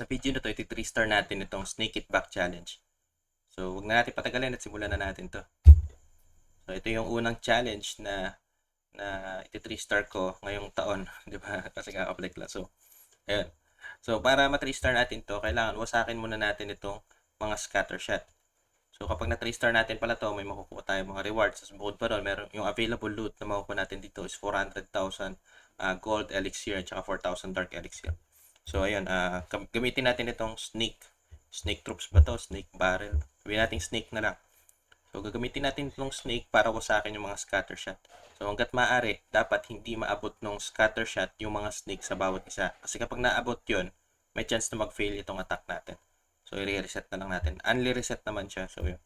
Sa video na to, iti 3 star natin itong Snake It Back Challenge. So, wag na natin patagalin at simulan na natin to. So, ito yung unang challenge na na iti 3 star ko ngayong taon, 'di ba? Kasi kaka-apply lang. So, ayun. So, para ma 3 star natin to, kailangan wasakin muna natin itong mga scatter shot. So, kapag na 3 star natin pala to, may makukuha tayo mga rewards. Sa bukod pa doon, meron yung available loot na makukuha natin dito is 400,000 uh, gold elixir at saka 4,000 dark elixir. So, ayun, gam- gamitin natin itong snake. Snake troops ba to? Snake barrel. Sabihin natin snake na lang. So, gagamitin natin itong snake para wasakin yung mga scatter shot. So, hanggat maaari, dapat hindi maabot ng scatter shot yung mga snake sa bawat isa. Kasi kapag naabot yun, may chance na mag-fail itong attack natin. So, i-reset na lang natin. Unli reset naman siya. So, yun.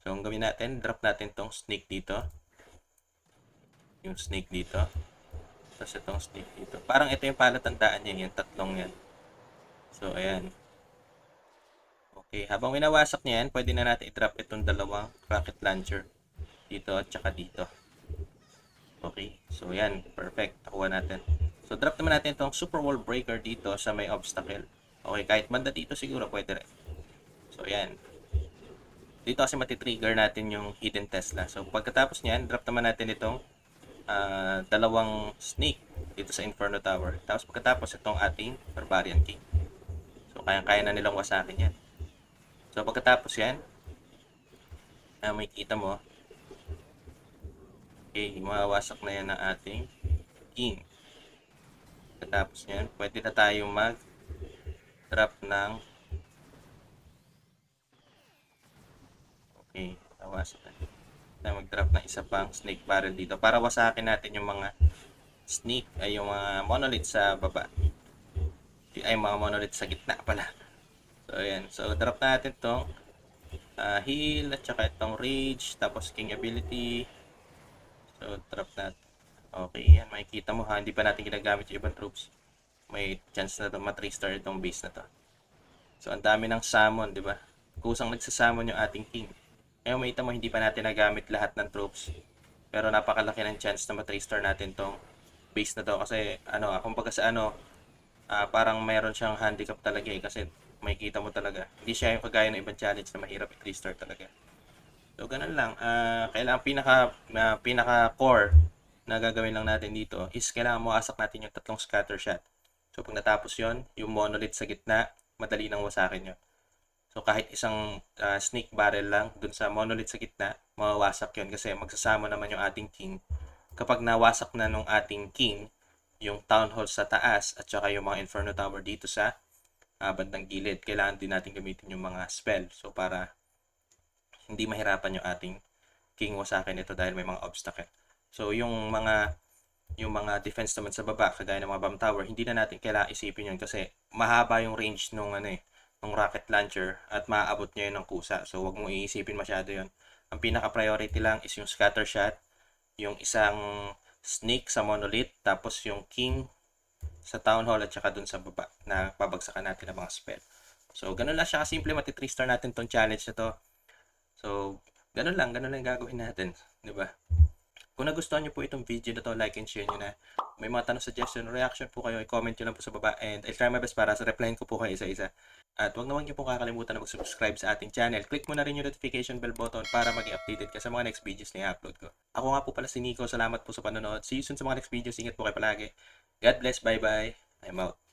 So, ang gawin natin, drop natin itong snake dito. Yung snake dito. Tapos itong snake dito. Parang ito yung palatandaan niya, yung tatlong yan. So, ayan. Okay, habang winawasak niya yan, pwede na natin i-drop itong dalawang rocket launcher. Dito at saka dito. Okay, so yan, perfect. Nakuha natin. So, drop naman natin itong super wall breaker dito sa may obstacle. Okay, kahit banda dito siguro pwede rin. So, yan. Dito kasi matitrigger natin yung hidden Tesla. So, pagkatapos niyan, drop naman natin itong ah, dalawang snake dito sa Inferno Tower. Tapos pagkatapos itong ating Barbarian King. So, kayang-kaya na nilang wasakin yan. So, pagkatapos yan, ah, may kita mo, okay, mawawasak na yan ng ating king. Pagkatapos yan, pwede na tayo mag drop ng okay, nawasak na. Tayo mag-drop ng isa pang snake barrel dito para wasakin natin yung mga snake ay yung mga monolith sa baba. Ay, mga monolith sa gitna pala. So, ayan. So, drop natin tong ah, heal at saka itong rage, tapos king ability. So, drop natin. Okay, yan. Makikita mo ha, hindi pa natin ginagamit yung ibang troops. May chance na to ma-3 star itong base na to. So, ang dami ng summon, di ba? Kusang nagsasamon yung ating king. Ngayon, makita mo, hindi pa natin nagamit lahat ng troops. Pero napakalaki ng chance na ma-3 star natin tong base na to. Kasi, ano, ah, kumbaga sa ano, ah, parang mayroon siyang handicap talaga eh. Kasi, makikita mo talaga. Hindi siya yung kagaya ng ibang challenge na mahirap i-3 star talaga. So, ganun lang. Ah, kailangan pinaka, ah, pinaka core na gagawin lang natin dito is kailangan mawasak natin yung tatlong scatter shot. So, pag natapos yon yung monolith sa gitna, madali nang wasakin yun. So, kahit isang ah, snake barrel lang dun sa monolith sa gitna, mawawasak yun kasi magsasama naman yung ating king. Kapag nawasak na nung ating king, yung town hall sa taas at saka yung mga inferno tower dito sa ah, bandang gilid, kailangan din natin gamitin yung mga spell. So, para hindi mahirapan yung ating king wasakin ito dahil may mga obstacle. So, yung mga yung mga defense naman sa baba, kagaya ng mga bomb tower, hindi na natin kailangan isipin yun kasi mahaba yung range nung ano eh, nung rocket launcher at maaabot niya yun ng kusa. So, wag mo iisipin masyado yun. Ang pinaka-priority lang is yung scatter shot, yung isang snake sa monolith, tapos yung king sa town hall at saka dun sa baba na babagsakan natin ng mga spell. So, ganun lang siya kasimple. Mati 3 star natin tong challenge na to. So, ganun lang. Ganun lang gagawin natin. Ba? Kung nagustuhan nyo po itong video na to, like and share nyo na. May mga tanong, suggestion, reaction po kayo, i-comment nyo lang po sa baba and I'll try my best para sa replyin ko po kayo isa-isa. At huwag naman nyo po kakalimutan na mag-subscribe sa ating channel. Click mo na rin yung notification bell button para maging updated ka sa mga next videos na i-upload ko. Ako nga po pala si Nico. Salamat po sa panonood. See you soon sa mga next videos. Ingat po kayo palagi. God bless. Bye-bye. I'm out.